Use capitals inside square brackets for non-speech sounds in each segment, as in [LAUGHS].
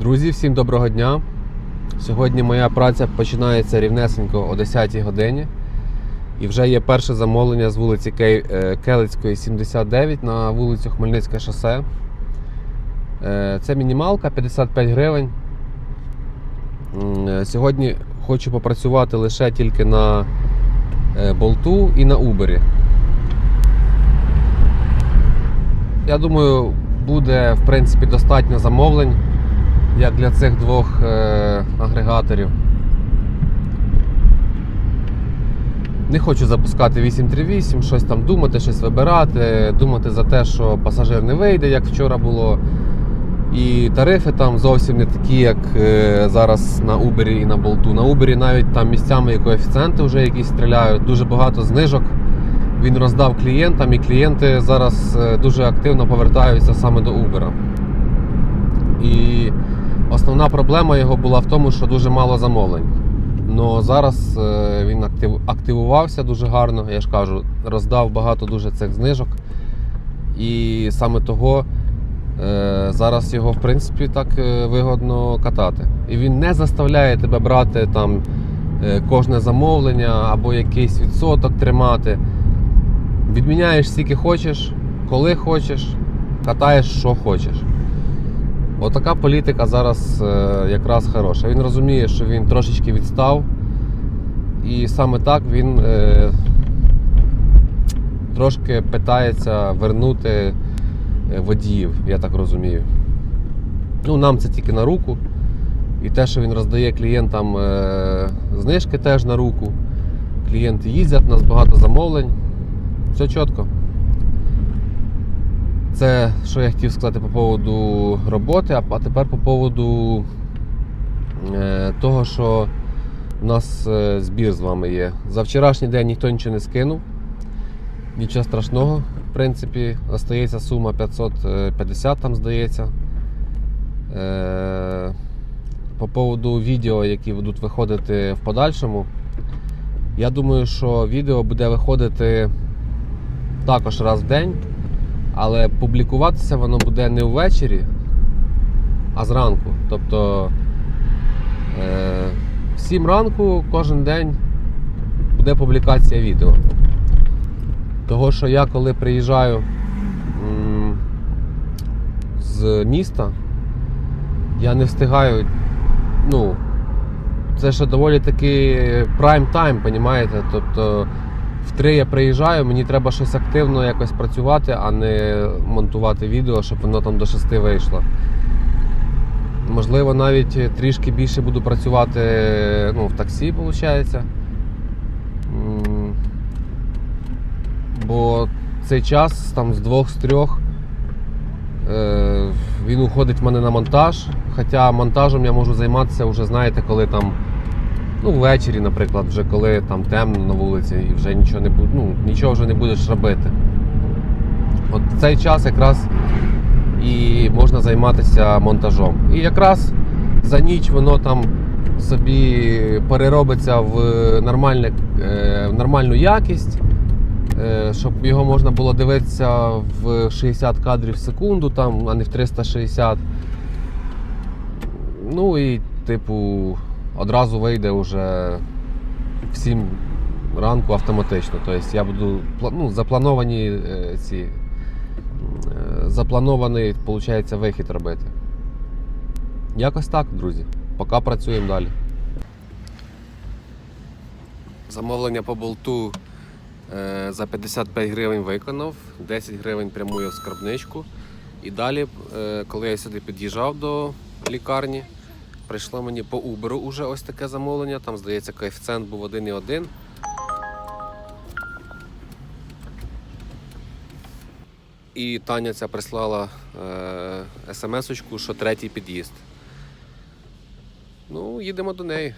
Друзі, всім доброго дня. Сьогодні моя праця починається рівнесенько о 10 годині. І вже є перше замовлення з вулиці е, Келицької, 79 на вулицю Хмельницьке шосе. Е, Це мінімалка 55 гривень. Е, Сьогодні хочу попрацювати лише тільки на болту і на Uber. Я думаю, буде в принципі достатньо замовлень як для цих двох е, агрегаторів. Не хочу запускати 838, щось там думати, щось вибирати, думати за те, що пасажир не вийде, як вчора було. І тарифи там зовсім не такі, як е, зараз на Uber і на Болту. На Uber навіть там місцями і коефіцієнти вже якісь стріляють, дуже багато знижок. Він роздав клієнтам, і клієнти зараз е, дуже активно повертаються саме до Uber. І основна проблема його була в тому, що дуже мало замовлень. Ну зараз е, він актив, активувався дуже гарно, я ж кажу, роздав багато дуже цих знижок. І саме того е, зараз його в принципі так е, вигодно катати. І він не заставляє тебе брати там кожне замовлення або якийсь відсоток тримати. Відміняєш скільки хочеш, коли хочеш, катаєш, що хочеш. Отака політика зараз е, якраз хороша. Він розуміє, що він трошечки відстав. І саме так він е, трошки питається вернути е, водіїв, я так розумію. Ну, нам це тільки на руку. І те, що він роздає клієнтам знижки теж на руку. Клієнти їздять, у нас багато замовлень. Все чітко. Це що я хотів сказати по поводу роботи, а тепер по поводу е, того, що у нас е, збір з вами є. За вчорашній день ніхто нічого не скинув. Нічого страшного, в принципі, остається сума 550, там здається. Е, по поводу відео, які будуть виходити в подальшому, я думаю, що відео буде виходити також раз в день. Але публікуватися воно буде не ввечері, а зранку. Тобто е, в 7 ранку кожен день буде публікація відео. Того, що я коли приїжджаю з міста, я не встигаю. Ну, це ще доволі таки прайм тайм, понімаєте? Тобто в 3 я приїжджаю, мені треба щось активно якось працювати, а не монтувати відео, щоб воно там до 6 вийшло. Можливо, навіть трішки більше буду працювати ну, в таксі, виходить. Бо цей час там з двох з трьох е, він уходить в мене на монтаж. Хоча монтажем я можу займатися вже, знаєте, коли там ну, ввечері, наприклад, вже коли там темно на вулиці і вже нічого не буд- ну, нічого вже не будеш робити. От цей час якраз і можна займатися монтажом. І якраз за ніч воно там собі переробиться в, нормальне, е, в нормальну якість, е, щоб його можна було дивитися в 60 кадрів в секунду, там, а не в 360. Ну і, типу, одразу вийде вже в 7 ранку автоматично. Тобто я буду ну, заплановані е, ці е, запланований, виходить, вихід робити. Якось так, друзі. Поки працюємо далі. Замовлення по болту е, за 55 гривень виконав, 10 гривень прямує в скарбничку. І далі, коли я сюди під'їжджав до лікарні, прийшло мені по Uber уже ось таке замовлення. Там, здається, коефіцієнт був 1,1. І Таня ця прислала е, смс-очку, що третій під'їзд. Ну, їдемо до неї.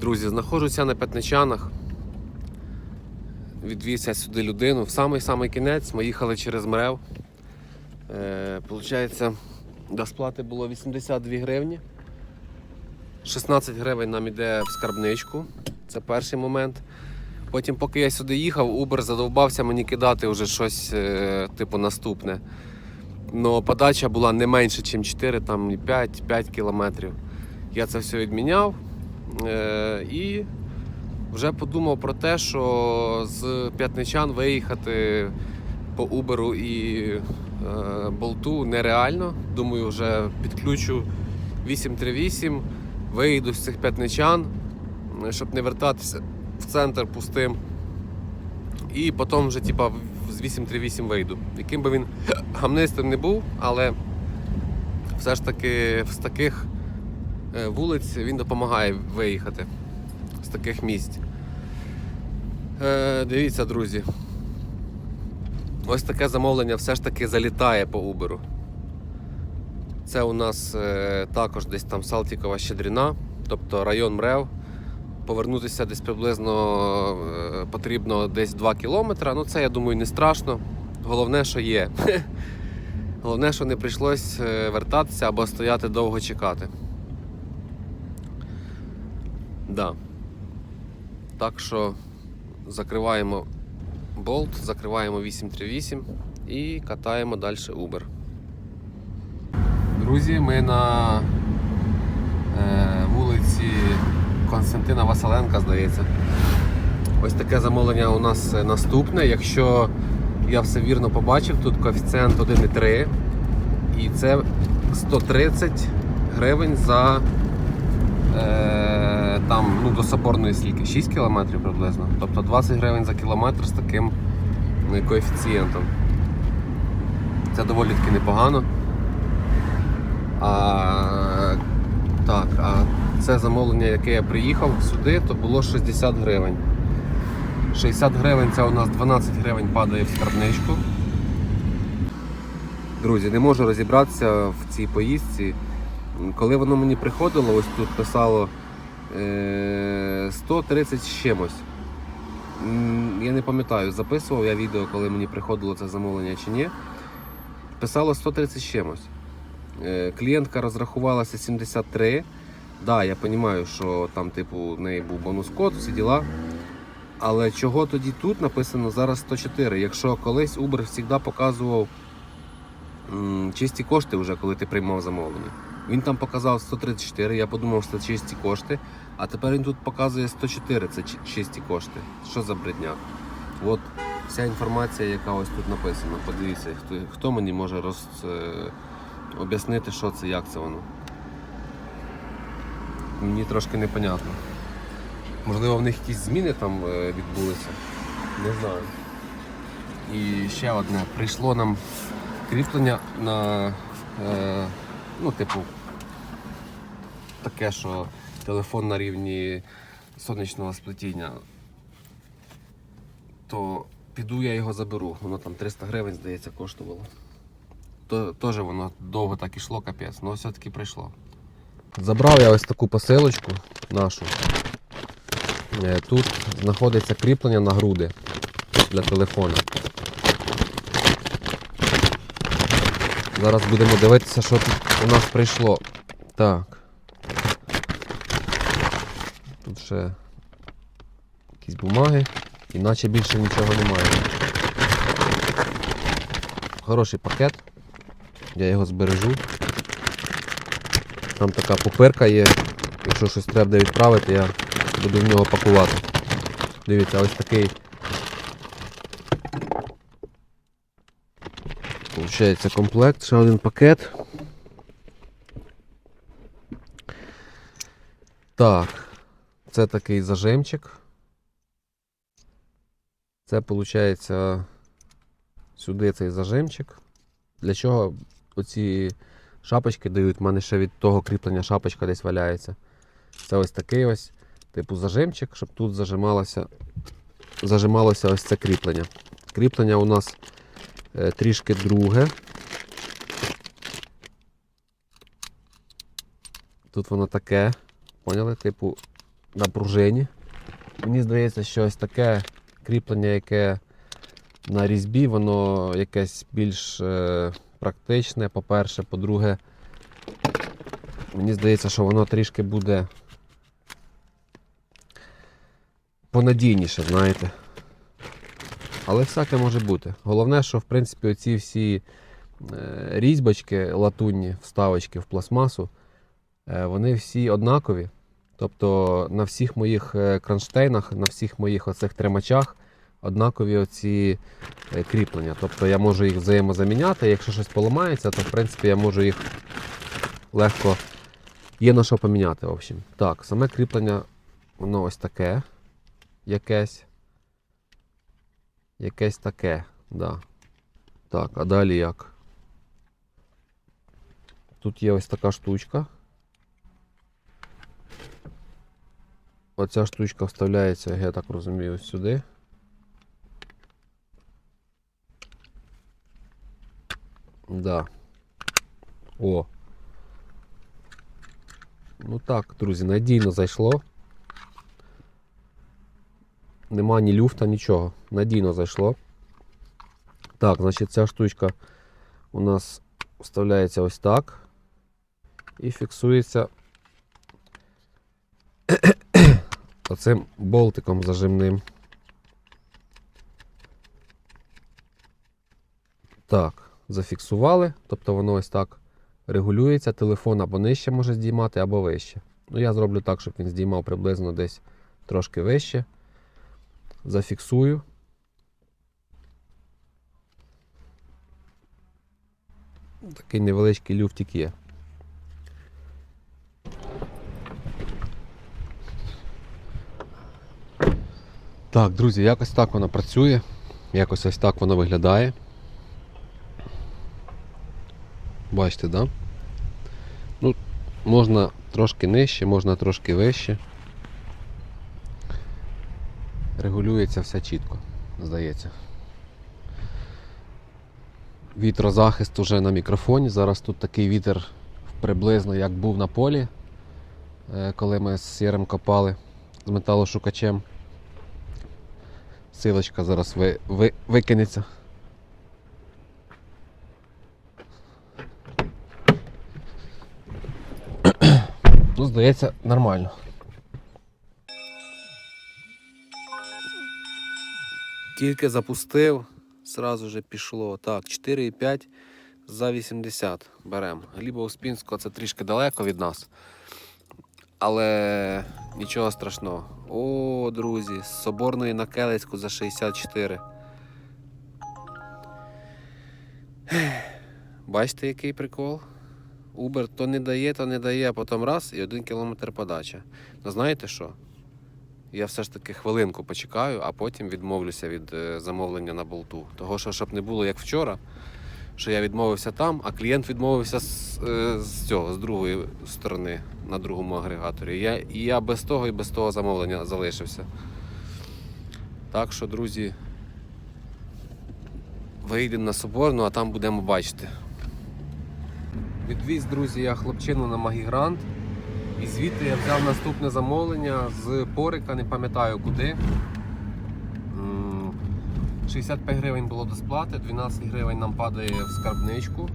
Друзі, знаходжуся на П'ятничанах. Відвіз я сюди людину. В самий-самий кінець ми їхали через Мрев. Е, Получається, до сплати було 82 гривні. 16 гривень нам іде в скарбничку. Це перший момент. Потім, поки я сюди їхав, Uber задовбався мені кидати вже щось, е, типу, наступне. Но подача була не менше, ніж 4, там 5-5 кілометрів. Я це все відміняв е, і вже подумав про те, що з п'ятничан виїхати по Uber і болту нереально. Думаю, вже підключу 838, виїду з цих п'ятничан, е, щоб не вертатися в центр пустим. І потім вже типа, з 838 вийду. Яким би він [CLEARS THROAT] гамнистим не був, але все ж таки з таких е, вулиць він допомагає виїхати з таких місць. Е, дивіться, друзі. Ось таке замовлення все ж таки залітає по Uber. Це у нас е, також десь там Салтікова Щедріна, тобто район МРЕВ. Повернутися десь приблизно е, потрібно десь 2 кілометри. Ну це я думаю не страшно. Головне, що є. [LAUGHS] Головне, що не прийшлось е, вертатися або стояти довго чекати. Да. Так що закриваємо болт, закриваємо 838 і катаємо далі Uber. Друзі, ми на е, вулиці Константина Василенка, здається. Ось таке замовлення у нас е, наступне. Якщо я все вірно побачив, тут коефіцієнт 1,3 і це 130 гривень за е, там, ну, до Соборної скільки? 6 кілометрів приблизно. Тобто 20 гривень за кілометр з таким е, коефіцієнтом. Це доволі таки непогано. А, так, а це замовлення, яке я приїхав сюди, то було 60 гривень. 60 гривень це у нас 12 гривень падає в скарбничку. Друзі, не можу розібратися в цій поїздці. Коли воно мені приходило, ось тут писало 130 з чимось. Я не пам'ятаю, записував я відео, коли мені приходило це замовлення чи ні. Писало 130 з чимось. Е, Клієнтка розрахувалася 73. Да, я розумію, що там, типу, в неї був бонус-код, всі діла. Але чого тоді тут написано зараз 104? Якщо колись Uber завжди показував м, чисті кошти, вже коли ти приймав замовлення. Він там показав 134, я подумав, що це чисті кошти, а тепер він тут показує 104, це чисті кошти. Що за бредняк? От вся інформація, яка ось тут написана. Подивіться, хто, хто мені може роз, е, об'яснити, що це, як це воно. Мені трошки непонятно. Можливо, в них якісь зміни там е, відбулися. Не знаю. І ще одне. Прийшло нам кріплення на е, ну, типу, таке, що телефон на рівні сонячного сплетіння. То піду я його заберу. Воно там 300 гривень, здається, коштувало. Теж воно довго так ішло, капець, але все-таки прийшло. Забрав я ось таку посилочку нашу. Е, Тут знаходиться кріплення на груди для телефона. Зараз будемо дивитися, що тут у нас прийшло. Так. Тут ще якісь бумаги, іначе більше нічого немає. Хороший пакет. Я його збережу. Там така пупирка є. Якщо щось треба відправити, я буду в нього пакувати. Дивіться, ось такий. Получається комплект, ще один пакет. Так, це такий зажимчик. Це виходить сюди цей зажимчик. Для чого оці шапочки дають? У мене ще від того кріплення шапочка десь валяється. Це ось такий ось, типу зажимчик, щоб тут зажималося, зажималося ось це кріплення. Кріплення у нас е, трішки друге. Тут воно таке. Поняли? Типу на пружині. Мені здається, що ось таке кріплення, яке на різьбі, воно якесь більш е, практичне, по-перше, по-друге, мені здається, що воно трішки буде понадійніше, знаєте. Але всяке може бути. Головне, що в принципі оці всі е, різьбочки латунні, вставочки в пластмасу, е, вони всі однакові. Тобто на всіх моїх е, кронштейнах, на всіх моїх оцих тримачах однакові оці е, кріплення. Тобто я можу їх взаємозаміняти. Якщо щось поламається, то в принципі я можу їх легко є на що поміняти. В общем. Так, саме кріплення, воно ось таке. Якесь. Якесь таке. Да. Так, а далі як? Тут є ось така штучка. Оця штучка вставляється, я так розумію, сюди. Да. О. Ну так, друзі, надійно зайшло. Нема ні люфта, нічого. Надійно зайшло. Так, значить, ця штучка у нас вставляється ось так. І фіксується оцим болтиком зажимним. Так, зафіксували, тобто воно ось так регулюється. Телефон або нижче може здіймати, або вище. Ну, я зроблю так, щоб він здіймав приблизно десь трошки вище. Зафіксую. Такий невеличкий люфтик є. Так, друзі, якось так воно працює. Якось ось так воно виглядає. Бачите, да? Ну, можна трошки нижче, можна трошки вище. Регулюється все чітко, здається. Вітрозахист уже на мікрофоні. Зараз тут такий вітер приблизно як був на полі, е, коли ми з сірим копали з металошукачем. Силочка зараз ви, ви, викинеться. Ну, здається, нормально. Тільки запустив, сразу же пішло. Так, 4,5 за 80 беремо. Гліба Успінського це трішки далеко від нас. Але нічого страшного. О, друзі, з Соборної на Келецьку за 64. Бачите, який прикол? Uber то не дає, то не дає, а потім раз і один кілометр подача. Ну знаєте що? Я все ж таки хвилинку почекаю, а потім відмовлюся від е, замовлення на болту. Того, що щоб не було як вчора, що я відмовився там, а клієнт відмовився з, е, з цього, з другої сторони, на другому агрегаторі. Я, і я без того і без того замовлення залишився. Так що, друзі, вийдемо на Соборну, а там будемо бачити. Відвіз, друзі, я хлопчину на Магігрант. І звідти я взяв наступне замовлення з Порика, не пам'ятаю куди. М, 65 гривень було до сплати, 12 гривень нам падає в скарбничку.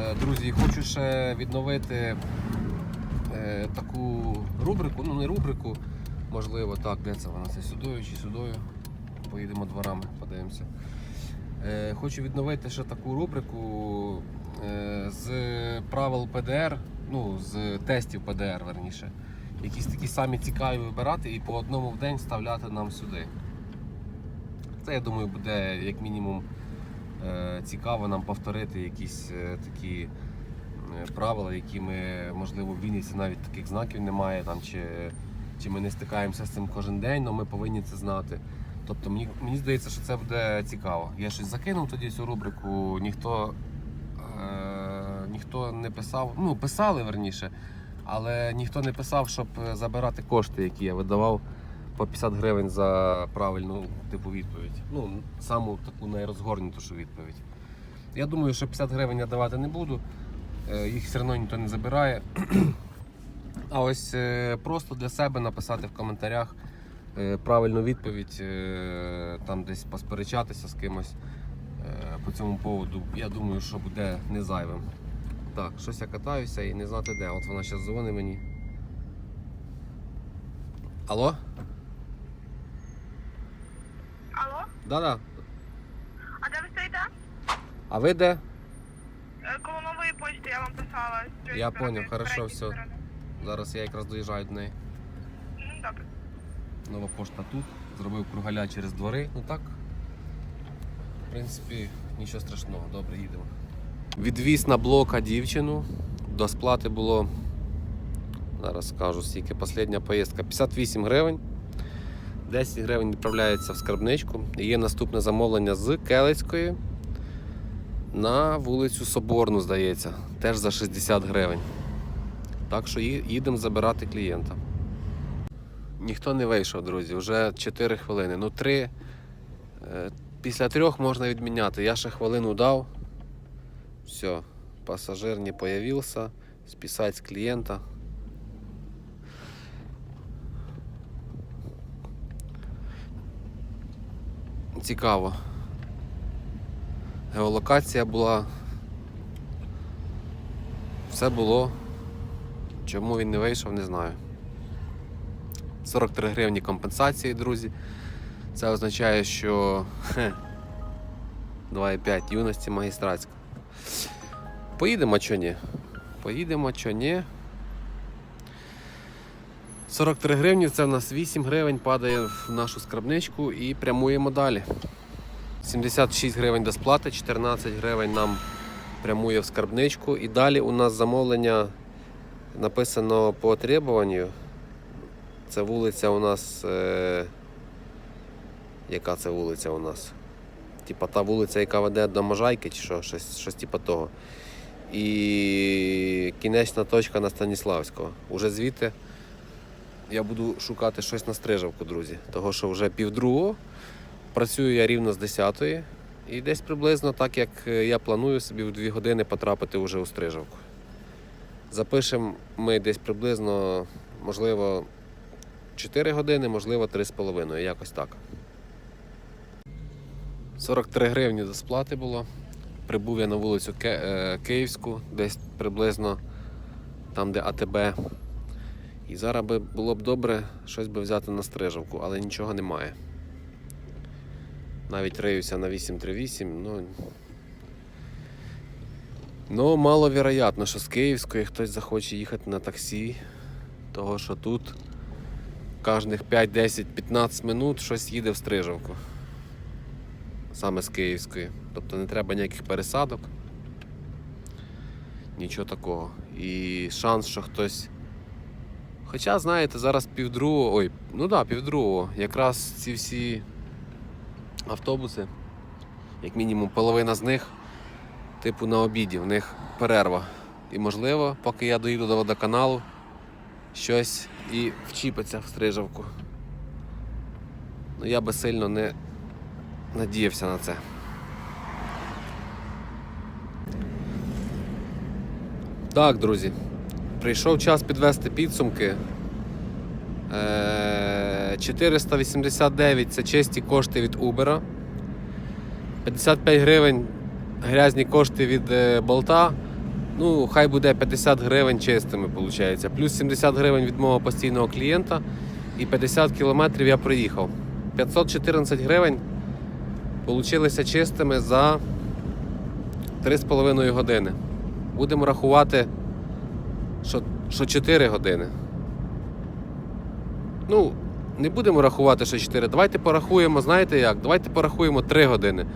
Е, Друзі, хочу ще відновити е, таку рубрику, ну не рубрику, можливо, так, де це вона? Це сюдою чи сюдою. Поїдемо дворами, подивимося. Е, Хочу відновити ще таку рубрику з правил ПДР, ну, з тестів ПДР, верніше. Якісь такі самі цікаві вибирати і по одному в день вставляти нам сюди. Це, я думаю, буде як мінімум е, цікаво нам повторити якісь е, такі е, правила, які ми, можливо, в Вінниці навіть таких знаків немає, там, чи, чи ми не стикаємося з цим кожен день, але ми повинні це знати. Тобто мені, мені здається, що це буде цікаво. Я щось закинув тоді цю рубрику, ніхто, е, ніхто не писав, ну писали верніше, але ніхто не писав, щоб забирати кошти, які я видавав по 50 гривень за правильну типу відповідь. Ну, саму таку найрозгорнутішу відповідь. Я думаю, що 50 гривень я давати не буду, е, їх все одно ніхто не забирає. А ось е, просто для себе написати в коментарях е, правильну відповідь, там десь посперечатися з кимось по цьому поводу, я думаю, що буде не зайвим. Так, щось я катаюся і не знати де. От вона зараз дзвонить мені. Алло? Алло, Да-да. а де ви стоїте? А ви де? Е, Коло нової почти я вам писала. з цієї Я сторони, поняв, з хорошо, передньої все. сторони. Зараз я якраз доїжджаю до неї. Ну, добре. Нова пошта тут. Зробив кругаля через двори. Ну так. В принципі, нічого страшного, добре, їдемо. Відвіз на блока дівчину. До сплати було. Зараз скажу скільки. Последня поїздка 58 гривень. 10 гривень відправляється в скарбничку. І є наступне замовлення з Келицької на вулицю Соборну, здається, теж за 60 гривень. Так що їдемо забирати клієнта. Ніхто не вийшов, друзі. Вже 4 хвилини. Ну, 3. Після трьох можна відміняти. Я ще хвилину дав. Все, пасажир не появився. Списать з клієнта. Цікаво. Геолокація була. Все було. Чому він не вийшов, не знаю. 43 гривні компенсації, друзі. Це означає, що 2,5 юності магістратська. Поїдемо чи ні? Поїдемо чи ні? 43 гривні це в нас 8 гривень падає в нашу скрабничку і прямуємо далі. 76 гривень до сплати, 14 гривень нам прямує в скарбничку. І далі у нас замовлення написано по требуванню. Це вулиця у нас. Е... Яка це вулиця у нас? Типа та вулиця, яка веде до Можайки, чи що, щось, щось типа того. І кінечна точка на Станіславського. Уже звідти я буду шукати щось на стрижавку, друзі. Того що вже півдругого. Працюю я рівно з 10-ї. І десь приблизно так, як е, я планую собі в 2 години потрапити вже у стрижавку. Запишемо ми десь приблизно, можливо, 4 години, можливо, 3,5, якось так. 43 гривні до сплати було. Прибув я на вулицю е, Київську, десь приблизно там, де АТБ. І зараз би було б добре щось би взяти на стрижавку, але нічого немає. Навіть риюся на 838, ну. Ну, маловероятно, що з Київської хтось захоче їхати на таксі, того що тут кожних 5, 10, 15 минут щось їде в стрижавку. Саме з Київської. Тобто не треба ніяких пересадок. Нічого такого. І шанс, що хтось. Хоча, знаєте, зараз півдругого. Ой, ну да, півдругого. Якраз ці всі автобуси, як мінімум половина з них, типу на обіді, в них перерва. І можливо, поки я доїду до водоканалу, щось і вчіпиться в стрижавку. Ну я би сильно не надіявся на це. Так, друзі, прийшов час підвести підсумки. Е, 489 це чисті кошти від Uber. 55 гривень грязні кошти від е, болта. Ну, хай буде 50 гривень чистими, виходить. Плюс 70 гривень від мого постійного клієнта і 50 кілометрів я проїхав. 514 гривень получилися чистими за 3,5 години. Будемо рахувати, що, що 4 години. Ну, не будемо рахувати, що 4. Давайте порахуємо, знаєте як? Давайте порахуємо 3 години.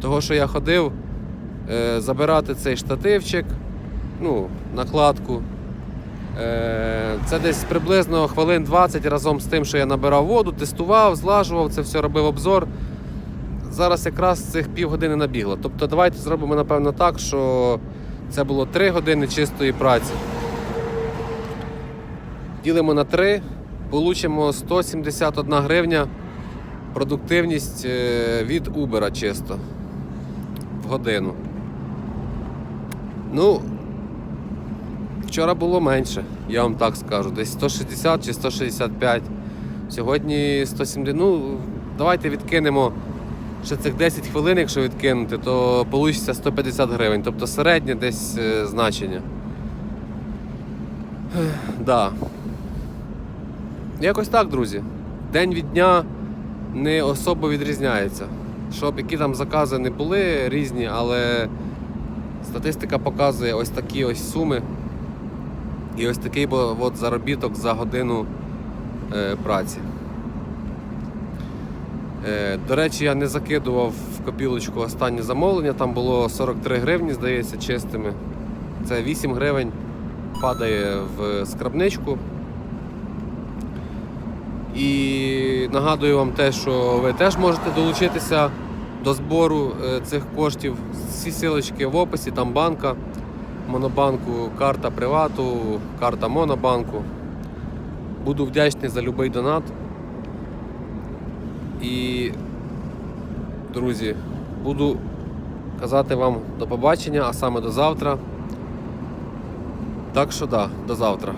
Того, що я ходив е, забирати цей штативчик, ну, накладку. Е, це десь приблизно хвилин 20 разом з тим, що я набирав воду, тестував, злажував, це все робив обзор. Зараз якраз цих півгодини набігло. Тобто давайте зробимо, напевно, так, що це було 3 години чистої праці. Ділимо на 3, получимо 171 гривня продуктивність е, від Uber чисто в годину. Ну, вчора було менше, я вам так скажу. Десь 160 чи 165. Сьогодні 170. Ну, давайте відкинемо ще цих 10 хвилин, якщо відкинути, то вийде 150 гривень. Тобто середнє десь е, значення. Да. Якось так, друзі. День від дня не особо відрізняється. щоб які там закази не були різні, але статистика показує ось такі ось суми. І ось такий от заробіток за годину е, праці. Е, до речі, я не закидував в копілочку останнє замовлення, там було 43 гривні, здається, чистими. Це 8 гривень падає в скрабничку. І нагадую вам те, що ви теж можете долучитися до збору е, цих коштів. Всі силочки в описі, там банка, монобанку, карта привату, карта монобанку. Буду вдячний за будь-який донат. І, друзі, буду казати вам до побачення, а саме до завтра. Так що да, до завтра.